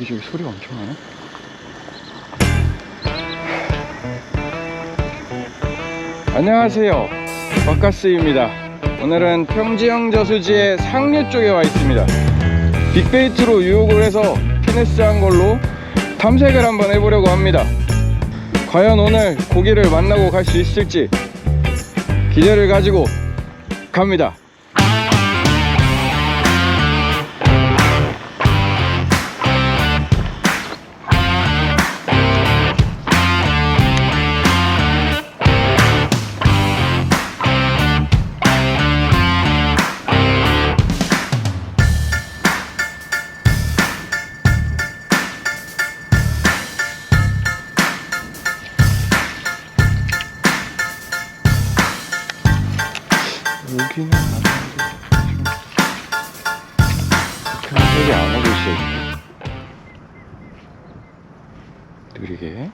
여기저기 소리가 엄청 나네. 안녕하세요. 바카스입니다. 오늘은 평지형 저수지의 상류 쪽에 와 있습니다. 빅베이트로 유혹을 해서 피네스한 걸로 탐색을 한번 해보려고 합니다. 과연 오늘 고기를 만나고 갈 수 있을지 기대를 가지고 갑니다. 느리게.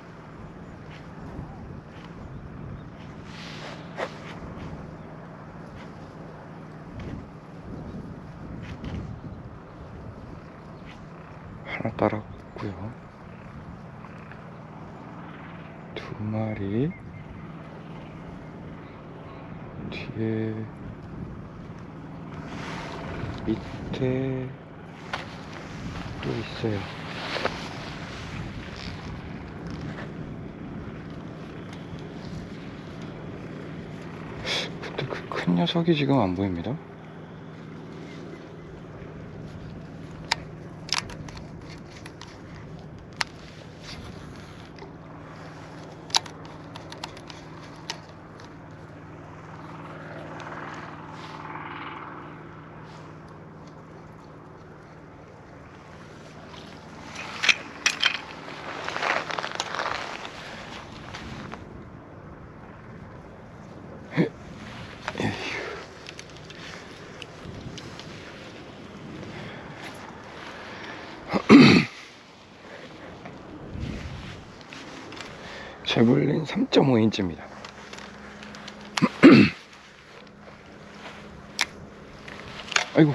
하나 따라갔고요. 두 마리. 뒤에 밑에 또 있어요. 근데 그 큰 녀석이 지금 안 보입니다. 제블린 3.5인치입니다. 아이고.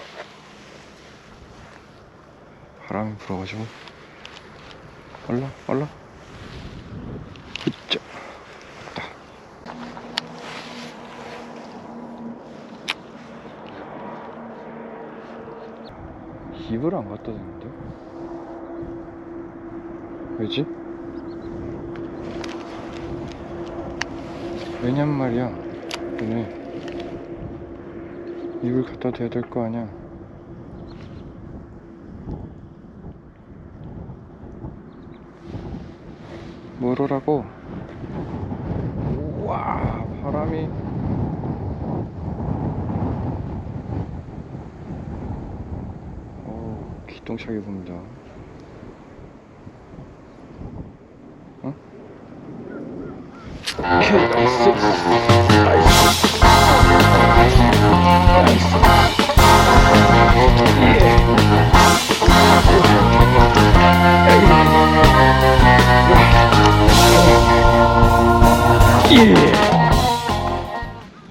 바람이 불어가지고. 올라, 올라. 그쵸. 왔다. 입을 안 갖다 대는데? 왜지? 왜냔 말이야. 얘네 입을 갖다 대야 될 거 아니야. 뭐로라고? 우와, 바람이. 오, 기똥차게 봅니다. 어? 오케이, 나이스. 나이스. 예.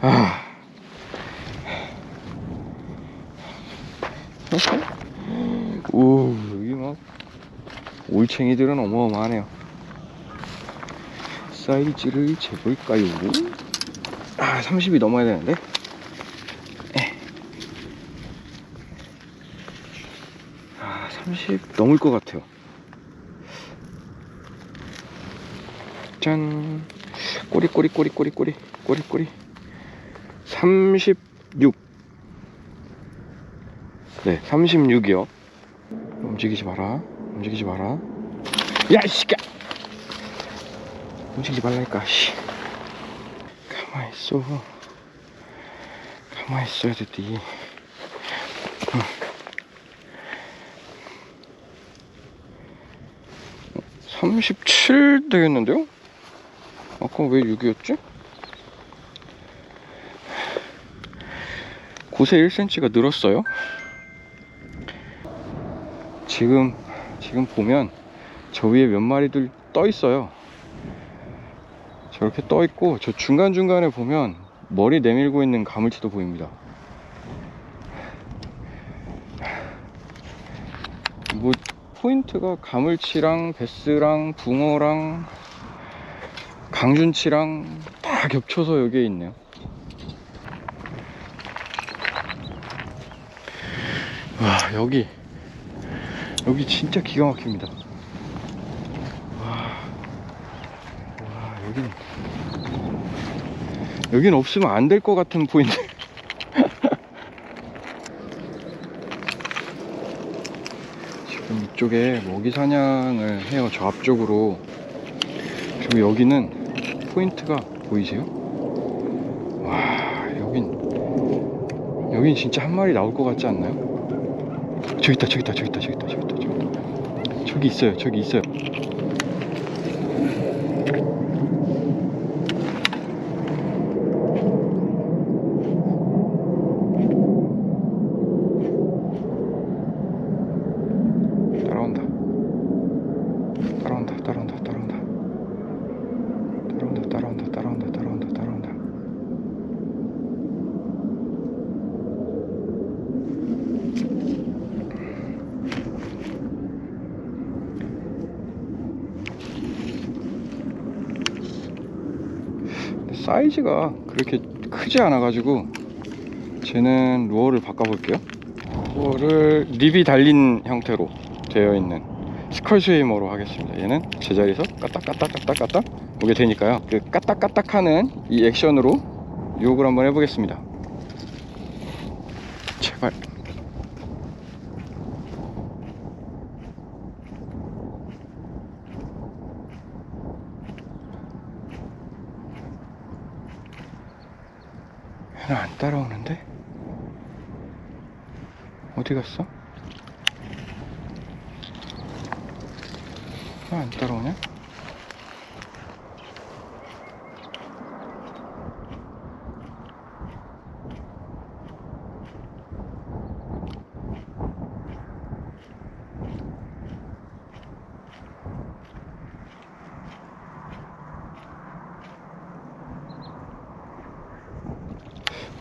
아. 오, 여기 막 올챙이들은 어마어마하네요. 사이즈를 재볼까요? 아, 30이 넘어야 되는데. 에. 아, 30 넘을 것 같아요. 짠. 꼬리 꼬리 꼬리 꼬리 꼬리 꼬리 꼬리 36 네, 36이요. 움직이지 마라. 움직이지 마라. 야, 씨가! 움직이지 말라니까, 씨. 가만히 있어. 가만히 있어야 되지. 어. 37 되겠는데요? 아까 왜 6이었지? 곳에 1cm가 늘었어요. 지금 지금 보면 저 위에 몇 마리들 떠 있어요. 저렇게 떠 있고 저 중간 중간에 보면 머리 내밀고 있는 가물치도 보입니다. 뭐 포인트가 가물치랑 베스랑 붕어랑 강준치랑 다 겹쳐서 여기에 있네요. 와 여기 여기 진짜 기가 막힙니다. 와, 와 여긴 여긴 없으면 안 될 것 같은 포인트. 지금 이쪽에 먹이 사냥을 해요. 저 앞쪽으로. 그리고 여기는 포인트가 보이세요? 와, 여긴 여긴 진짜 한 마리 나올 것 같지 않나요? 저기 있다, 저기 있다, 저기 있다, 저기 있다, 저기 있다. 저기 있어요, 저기 있어요. 따라온다. 따라온다, 따라온다, 따라온다. 따라온다, 따라온다, 따라온다, 따라온다, 따라온다. 근데 사이즈가 그렇게 크지 않아 가지고 쟤는 루어를 바꿔 볼게요. 루어를 립이 달린 형태로 되어 있는 스컬 스위머로 하겠습니다. 얘는 제자리에서 까딱까딱까딱까딱 오게 되니까요. 그 까딱까딱 하는 이 액션으로 유혹을 한번 해보겠습니다. 제발. 안 따라오는데? 어디 갔어? 왜안 따라오냐?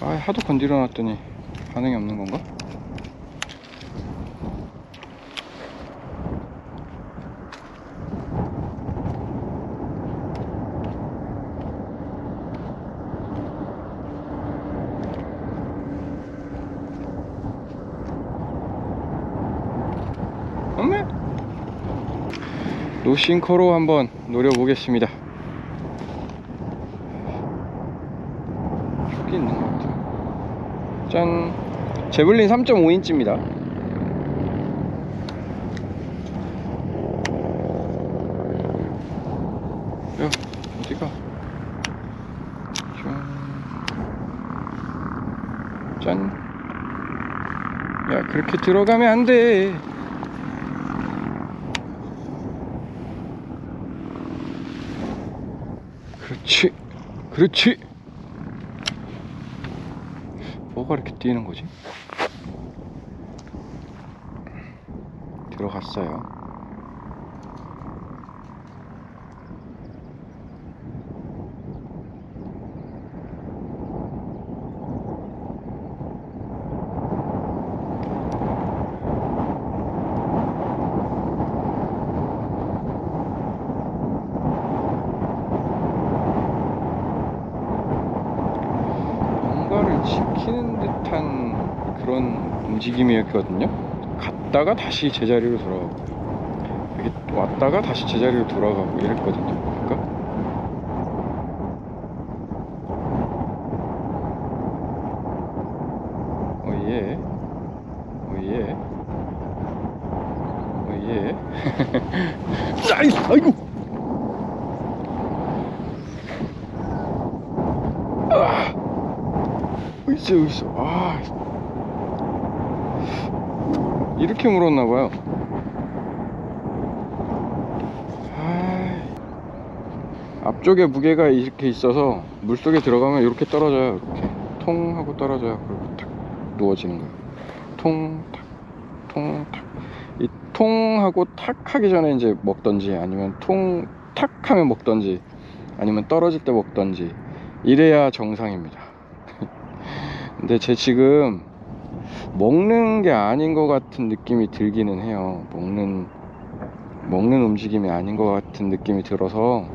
아, 하도 건드려 놨더니 반응이 없는 건가? 없네? 노싱커로 한번 노려보겠습니다. 저기 있는 것 같아요. 짠! 제블린 3.5인치입니다. 야, 어디가? 짠. 짠. 야, 그렇게 들어가면 안 돼. 그렇지. 그렇지. 뭐가 이렇게 뛰는 거지? 들어갔어요. 뭔가를 지키는 듯한 그런 움직임이었거든요. 갔다가 다시 제자리로 돌아가고 이렇게 왔다가 다시 제자리로 돌아가고 이랬거든요. 그러니까 오예 오예 오예 아이 아이고 아 으쌰 으쌰 아 이렇게 물었나 봐요. 아 앞쪽에 무게가 이렇게 있어서 물속에 들어가면 이렇게 떨어져요. 이렇게 통 하고 떨어져요. 그리고 탁 누워지는 거예요. 통탁 통탁. 이 통하고 탁 하기 전에 이제 먹던지 아니면 통 탁 하면 먹던지 아니면 떨어질 때 먹던지 이래야 정상입니다. 근데 제 지금 먹는 게 아닌 것 같은 느낌이 들기는 해요. 먹는 먹는 움직임이 아닌 것 같은 느낌이 들어서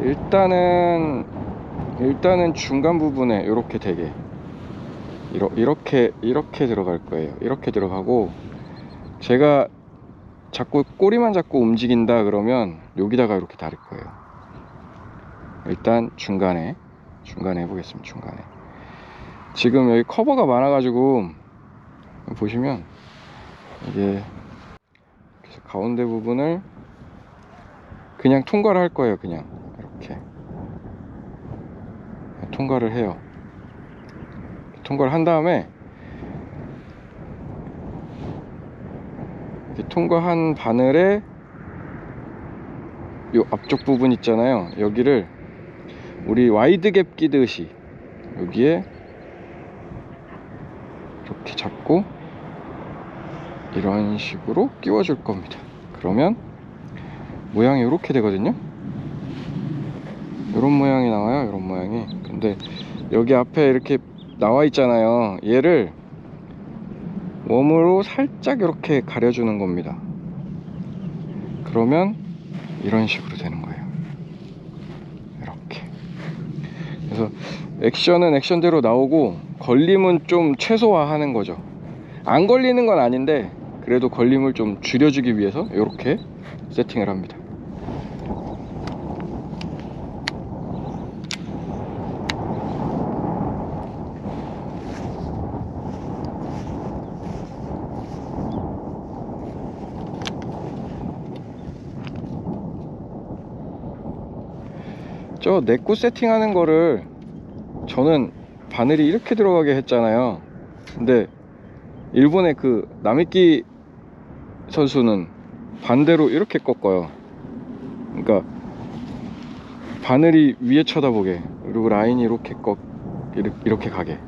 일단은 일단은 중간 부분에 이렇게 되게 이러, 이렇게 이렇게 들어갈 거예요. 이렇게 들어가고 제가 자꾸 꼬리만 잡고 움직인다 그러면 여기다가 이렇게 다릴 거예요. 일단 중간에 중간에 해보겠습니다. 중간에 지금 여기 커버가 많아 가지고 보시면 이게 가운데 부분을 그냥 통과를 할 거예요 그냥. 이렇게. 통과를 해요. 통과를 한 다음에 이렇게 통과한 바늘에 요 앞쪽 부분 있잖아요. 여기를 우리 와이드 갭 끼듯이 여기에 이렇게 잡고 이런 식으로 끼워 줄 겁니다. 그러면 모양이 이렇게 되거든요. 이런 모양이 나와요 이런 모양이. 근데 여기 앞에 이렇게 나와 있잖아요. 얘를 웜으로 살짝 이렇게 가려주는 겁니다. 그러면 이런 식으로 되는 거예요. 이렇게. 그래서 액션은 액션대로 나오고 걸림은 좀 최소화하는 거죠. 안 걸리는 건 아닌데 그래도 걸림을 좀 줄여주기 위해서 이렇게 세팅을 합니다. 저 내구 세팅하는 거를 저는 바늘이 이렇게 들어가게 했잖아요. 근데 일본의 그 나미키 선수는 반대로 이렇게 꺾어요. 그러니까 바늘이 위에 쳐다보게 그리고 라인이 이렇게 꺾 이렇게- 가게.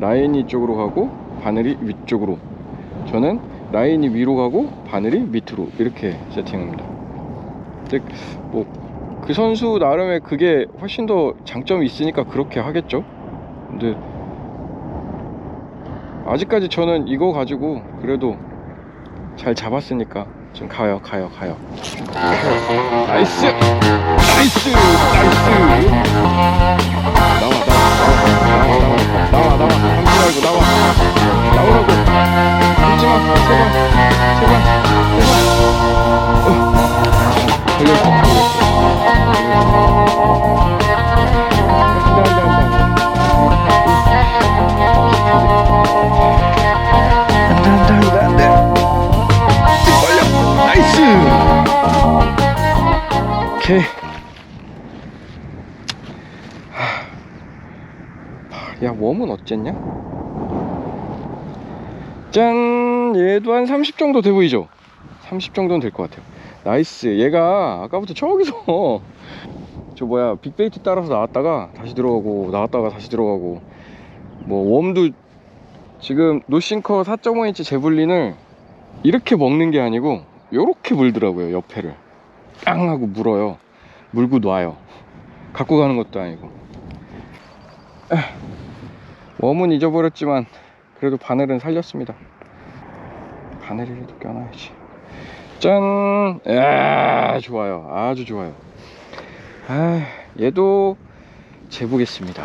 라인이 이쪽으로 가고 바늘이 위쪽으로. 저는 라인이 위로 가고 바늘이 밑으로 이렇게 세팅합니다. 근데 뭐그 선수 나름의 그게 훨씬 더 장점이 있으니까 그렇게 하겠죠. 근데 아직까지 저는 이거 가지고 그래도 잘 잡았으니까 좀 가요, 가요, 가요. 나이스, 나이스, 나이스. 오케이 하, 야 웜은 어쨌냐? 짠! 얘도 한 30 정도 돼 보이죠? 30 정도는 될 것 같아요. 나이스. 얘가 아까부터 저기서. 저 뭐야 빅베이트 따라서 나왔다가 다시 들어가고 나왔다가 다시 들어가고. 뭐 웜도 지금 노싱커 4.5인치 제블린을 이렇게 먹는 게 아니고 요렇게 물더라고요 옆에를 깡 하고 물어요. 물고 놔요. 갖고 가는 것도 아니고. 에, 웜은 잊어버렸지만 그래도 바늘은 살렸습니다. 바늘이라도 껴놔야지. 짠! 야 좋아요. 아주 좋아요. 아, 얘도 재보겠습니다.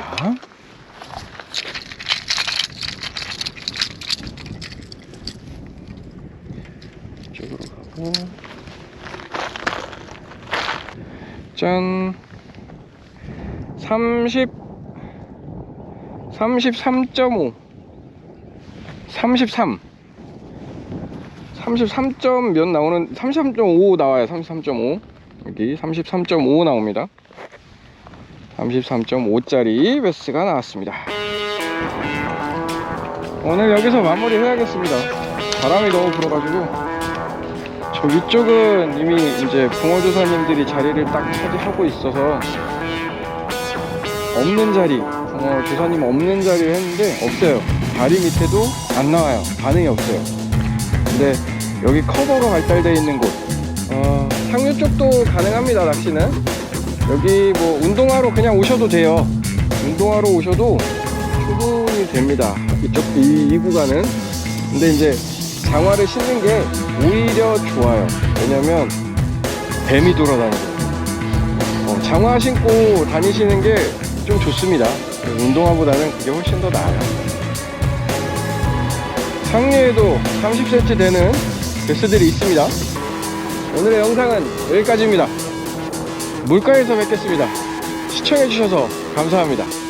이쪽으로 가고 짠. 30 33.5 33 33점 몇 나오는 33.5 나와요 33.5 여기 33.5 나옵니다. 33.5짜리 베스가 나왔습니다. 오늘 여기서 마무리 해야겠습니다. 바람이 너무 불어가지고 저 위쪽은 이미 이제 붕어조사님들이 자리를 딱 차지하고 있어서 없는 자리 붕어조사님 없는 자리를 했는데 없어요. 다리 밑에도 안 나와요. 반응이 없어요. 근데 여기 커버가 발달되어 있는 곳. 어, 상류 쪽도 가능합니다 낚시는. 여기 뭐 운동하러 그냥 오셔도 돼요. 운동하러 오셔도 충분히 됩니다. 이쪽 이, 이 구간은. 근데 이제 장화를 신는 게 오히려 좋아요 왜냐면 뱀이 돌아다니고 어, 장화 신고 다니시는 게 좀 좋습니다. 운동화보다는 그게 훨씬 더 나아요. 상류에도 30cm 되는 베스들이 있습니다. 오늘의 영상은 여기까지입니다. 물가에서 뵙겠습니다. 시청해주셔서 감사합니다.